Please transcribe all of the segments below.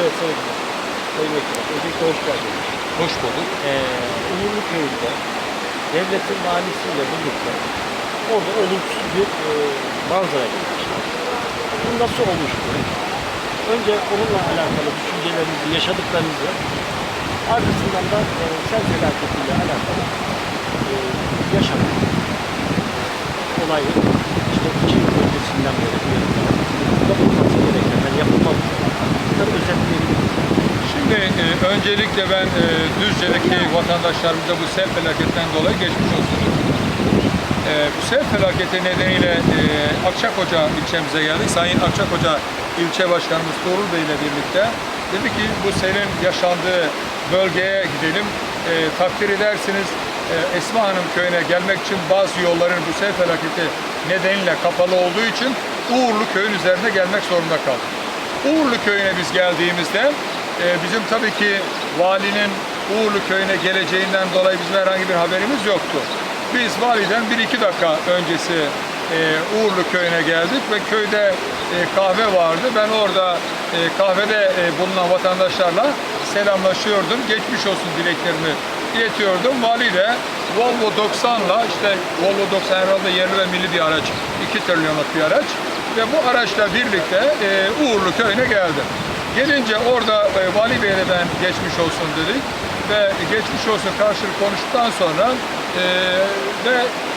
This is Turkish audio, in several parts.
Evet Sayın Hocam. Sayın Vekilim. Öncelikle hoş geldiniz. Hoş bulduk. Ee, Uğurlu Köyü'nde devletin valisiyle birlikte orada olumsuz bir e, manzara gelmişler. Bu nasıl olmuştu? Önce onunla alakalı düşüncelerinizi, yaşadıklarınızı arkasından da e, sel felaketiyle alakalı e, yaşanan olayı işte iki yıl öncesinden beri yapılması gerekenler yapılmamış olanlar. Bunları özetleyebiliriz. Şimdi e, öncelikle ben e, Düzce'deki vatandaşlarımıza bu sel felaketinden dolayı geçmiş olsun. E, bu sel felaketi nedeniyle e, Akçakoca ilçemize geldik. Sayın Akçakoca ilçe başkanımız Tuğrul Bey ile birlikte dedi ki bu selin yaşandığı bölgeye gidelim. E, takdir edersiniz e, Esma Hanım köyüne gelmek için bazı yolların bu sel felaketi nedeniyle kapalı olduğu için Uğurlu köyün üzerine gelmek zorunda kaldık. Uğurlu köyüne biz geldiğimizde e, bizim tabii ki valinin Uğurlu köyüne geleceğinden dolayı bizim herhangi bir haberimiz yoktu. Biz validen 1-2 dakika öncesi e, Uğurlu köyüne geldik ve köyde e, kahve vardı. Ben orada kahvede bulunan vatandaşlarla selamlaşıyordum. Geçmiş olsun dileklerimi iletiyordum. Vali de Volvo 90'la işte Volvo 90 herhalde yerli ve milli bir araç. 2 trilyonluk bir araç. Ve bu araçla birlikte e, Uğurlu köyüne geldim. Gelince orada e, Vali Bey'le ben geçmiş olsun dedik ve geçmiş olsun karşılık konuştuktan sonra e, ve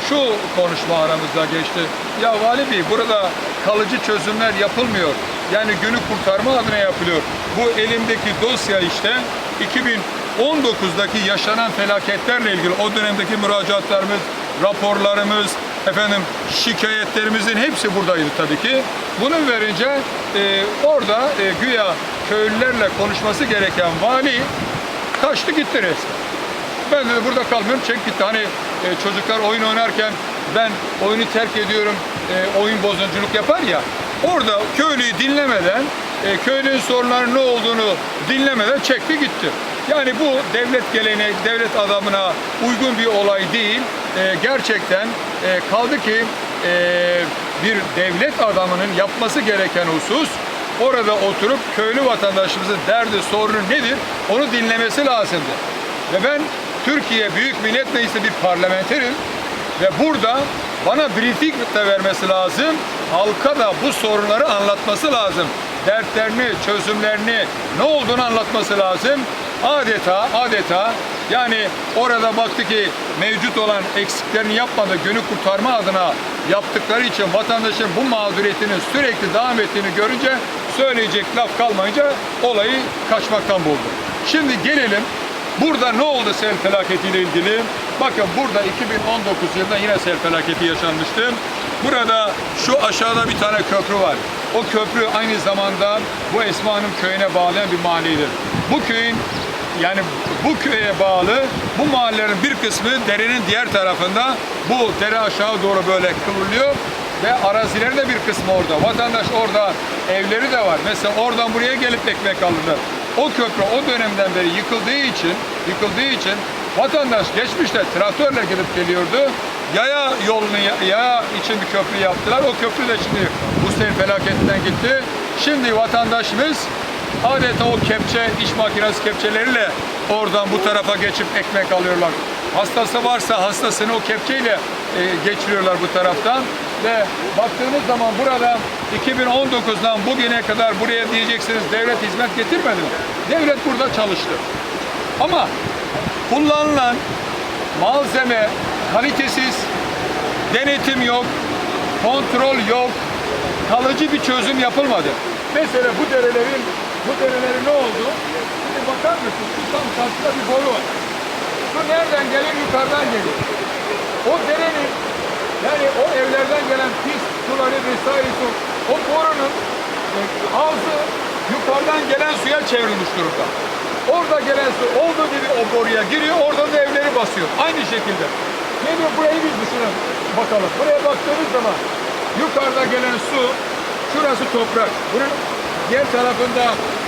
şu konuşma aramızda geçti. Ya Vali Bey burada kalıcı çözümler yapılmıyor. Yani günü kurtarma adına yapılıyor. Bu elimdeki dosya işte 2019'daki yaşanan felaketlerle ilgili o dönemdeki müracaatlarımız, raporlarımız, efendim şikayetlerimizin hepsi buradaydı tabii ki. Bunu verince e, orada e, güya köylülerle konuşması gereken vali kaçtı gitti resmen. Ben de burada kalmıyorum. Çek gitti. Hani e, çocuklar oyun oynarken ben oyunu terk ediyorum. e, oyun bozunculuk yapar ya. Orada köylüyü dinlemeden, e, köylünün sorunları ne olduğunu dinlemeden çekti gitti. Yani bu devlet geleneği, devlet adamına uygun bir olay değil. E, gerçekten e, kaldı ki e, bir devlet adamının yapması gereken husus orada oturup köylü vatandaşımızın derdi, sorunu nedir onu dinlemesi lazımdı. Ve ben Türkiye Büyük Millet Meclisi bir parlamenterim ve burada bana briefing de vermesi lazım. Halka da bu sorunları anlatması lazım. Dertlerini, çözümlerini, ne olduğunu anlatması lazım. Adeta, adeta yani orada baktı ki mevcut olan eksiklerini yapmadı, günü kurtarma adına yaptıkları için vatandaşın bu mağduriyetinin sürekli devam ettiğini görünce söyleyecek laf kalmayınca olayı kaçmaktan buldu. Şimdi gelelim Burada ne oldu sel felaketiyle ilgili? Bakın burada 2019 yılında yine sel felaketi yaşanmıştı. Burada şu aşağıda bir tane köprü var. O köprü aynı zamanda bu Esma Hanım köyüne bağlayan bir mahalledir. Bu köyün yani bu köye bağlı bu mahallelerin bir kısmı derenin diğer tarafında bu dere aşağı doğru böyle kıvrılıyor ve arazileri de bir kısmı orada. Vatandaş orada evleri de var. Mesela oradan buraya gelip ekmek alırlar. O köprü o dönemden beri yıkıldığı için, yıkıldığı için vatandaş geçmişte traktörle gidip geliyordu. Yaya yolunu, yaya için bir köprü yaptılar. O köprü de şimdi bu sel felaketinden gitti. Şimdi vatandaşımız adeta o kepçe, iş makinesi kepçeleriyle oradan bu tarafa geçip ekmek alıyorlar. Hastası varsa hastasını o kepçeyle e, geçiriyorlar bu taraftan ve baktığınız zaman burada 2019'dan bugüne kadar buraya diyeceksiniz devlet hizmet getirmedi mi? Devlet burada çalıştı. Ama kullanılan malzeme kalitesiz, denetim yok, kontrol yok, kalıcı bir çözüm yapılmadı. Mesela bu derelerin bu derelerin ne oldu? Şimdi bakar mısın? Şu tam karşıda bir boru var. Su nereden gelir? Yukarıdan gelir. O derenin yani o evlerden gelen pis suları vesaire su, o borunun e, ağzı yukarıdan gelen suya çevrilmiş durumda. Orada gelen su olduğu gibi o boruya giriyor, oradan da evleri basıyor. Aynı şekilde. Diyor burayı biz düşünün bakalım. Buraya baktığımız zaman yukarıda gelen su, şurası toprak. Bunun diğer tarafında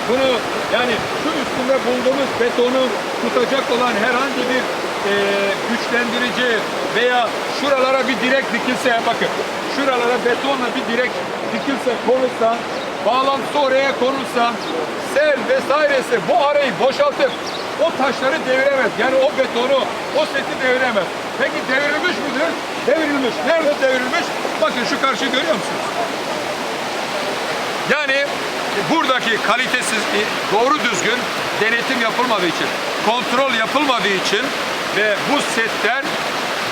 bunu yani şu üstünde bulduğumuz betonu tutacak olan herhangi bir e, güçlendirici veya şuralara bir direk dikilse bakın şuralara betonla bir direk dikilse konulsa bağlantısı oraya konulsa sel vesairesi bu arayı boşaltıp o taşları deviremez. Yani o betonu, o seti deviremez. Peki devrilmiş midir? Devrilmiş. Nerede devrilmiş? Bakın şu karşıyı görüyor musunuz? Yani buradaki kalitesiz, doğru düzgün denetim yapılmadığı için, kontrol yapılmadığı için ve bu setler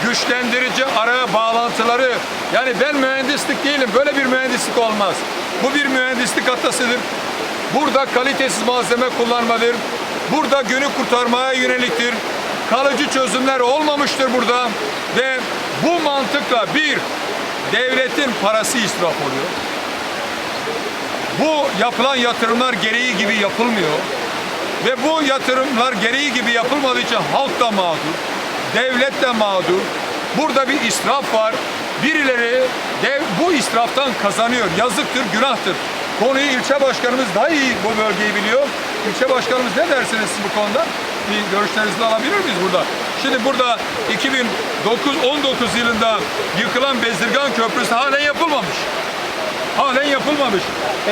güçlendirici ara bağlantıları yani ben mühendislik değilim böyle bir mühendislik olmaz. Bu bir mühendislik hatasıdır. Burada kalitesiz malzeme kullanmadır. Burada günü kurtarmaya yöneliktir. Kalıcı çözümler olmamıştır burada ve bu mantıkla bir devletin parası israf oluyor. Bu yapılan yatırımlar gereği gibi yapılmıyor. Ve bu yatırımlar gereği gibi yapılmadığı için halk da mağdur, devlet de mağdur. Burada bir israf var. Birileri dev, bu israftan kazanıyor. Yazıktır, günahtır. Konuyu ilçe başkanımız daha iyi bu bölgeyi biliyor. İlçe başkanımız ne dersiniz siz bu konuda? Bir görüşlerinizi alabilir miyiz burada? Şimdi burada 2009-19 yılında yıkılan Bezirgan Köprüsü halen yapılmamış halen yapılmamış.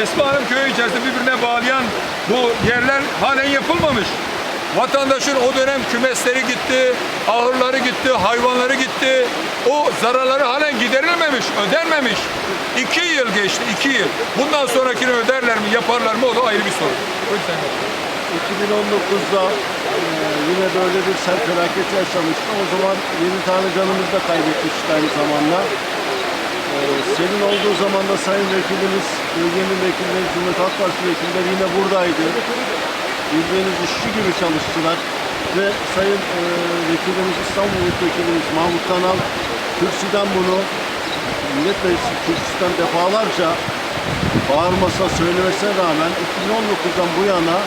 Esma Hanım köyü içerisinde birbirine bağlayan bu yerler halen yapılmamış. Vatandaşın o dönem kümesleri gitti, ahırları gitti, hayvanları gitti. O zararları halen giderilmemiş, ödenmemiş. İki yıl geçti, iki yıl. Bundan sonrakini öderler mi, yaparlar mı o da ayrı bir soru. Buyurun sen de. 2019'da e, yine böyle bir sel felaketi yaşamıştı. O zaman 20 tane canımızı da kaybetmiştik aynı zamanda. E, senin olduğu zaman da Sayın Vekilimiz, bölgenin vekilleri, Cumhuriyet Halk Partisi vekilleri yine buradaydı. Bildiğiniz işçi gibi çalıştılar. Ve Sayın e, Vekilimiz, İstanbul Milletvekilimiz Mahmut Kanal, kürsüden bunu Millet Meclisi kürsüsünden defalarca bağırmasına söylemesine rağmen 2019'dan bu yana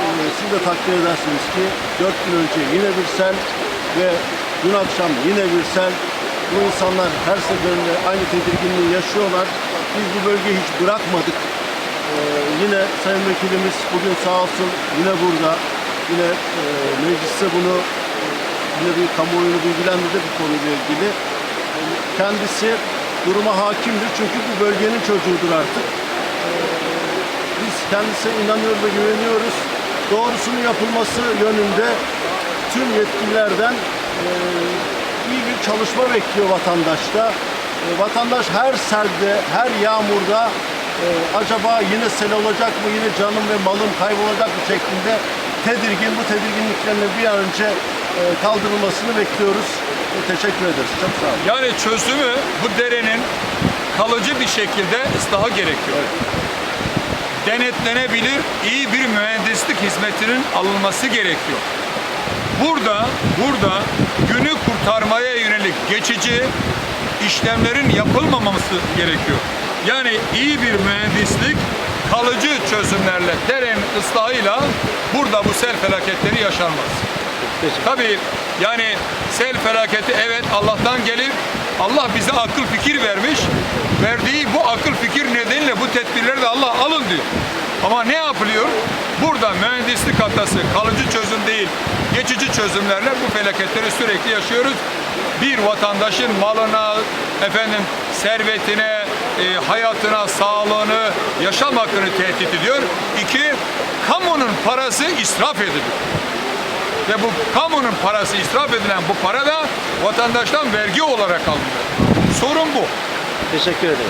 e, siz de takdir edersiniz ki 4 gün önce yine bir sel ve dün akşam yine bir sel. Bu insanlar her seferinde aynı tedirginliği yaşıyorlar. Biz bu bölgeyi hiç bırakmadık. E, yine Sayın Vekilimiz bugün sağ olsun yine burada. Yine e, mecliste bunu yine bir kamuoyunu bilgilendirdi bu konuyla ilgili. E, kendisi duruma hakimdir çünkü bu bölgenin çocuğudur artık. Biz kendisine inanıyoruz ve güveniyoruz. Doğrusunun yapılması yönünde tüm yetkililerden e, iyi bir çalışma bekliyor vatandaşta. E, vatandaş her selde, her yağmurda e, acaba yine sel olacak mı, yine canım ve malım kaybolacak mı şeklinde tedirgin. Bu tedirginliklerinin bir an önce e, kaldırılmasını bekliyoruz. E, teşekkür ederiz. Çok sağ olun. Yani çözümü bu derenin kalıcı bir şekilde ıslahı gerekiyor. Denetlenebilir iyi bir mühendislik hizmetinin alınması gerekiyor. Burada, burada günü kurtarmaya yönelik geçici işlemlerin yapılmaması gerekiyor. Yani iyi bir mühendislik kalıcı çözümlerle, derenin ıslahıyla burada bu sel felaketleri yaşanmaz. Tabii yani sel felaketi evet Allah'tan gelir. Allah bize akıl fikir vermiş. Verdiği bu akıl fikir nedeniyle bu tedbirleri de Allah alın diyor. Ama ne yapılıyor? Burada mühendislik hatası kalıcı çözüm değil, geçici çözümlerle bu felaketleri sürekli yaşıyoruz. Bir vatandaşın malına, efendim servetine, e, hayatına, sağlığını, yaşam hakkını tehdit ediyor. İki, kamunun parası israf ediliyor. Ve bu kamunun parası israf edilen bu para da vatandaştan vergi olarak alınıyor. Sorun bu. Teşekkür ederim.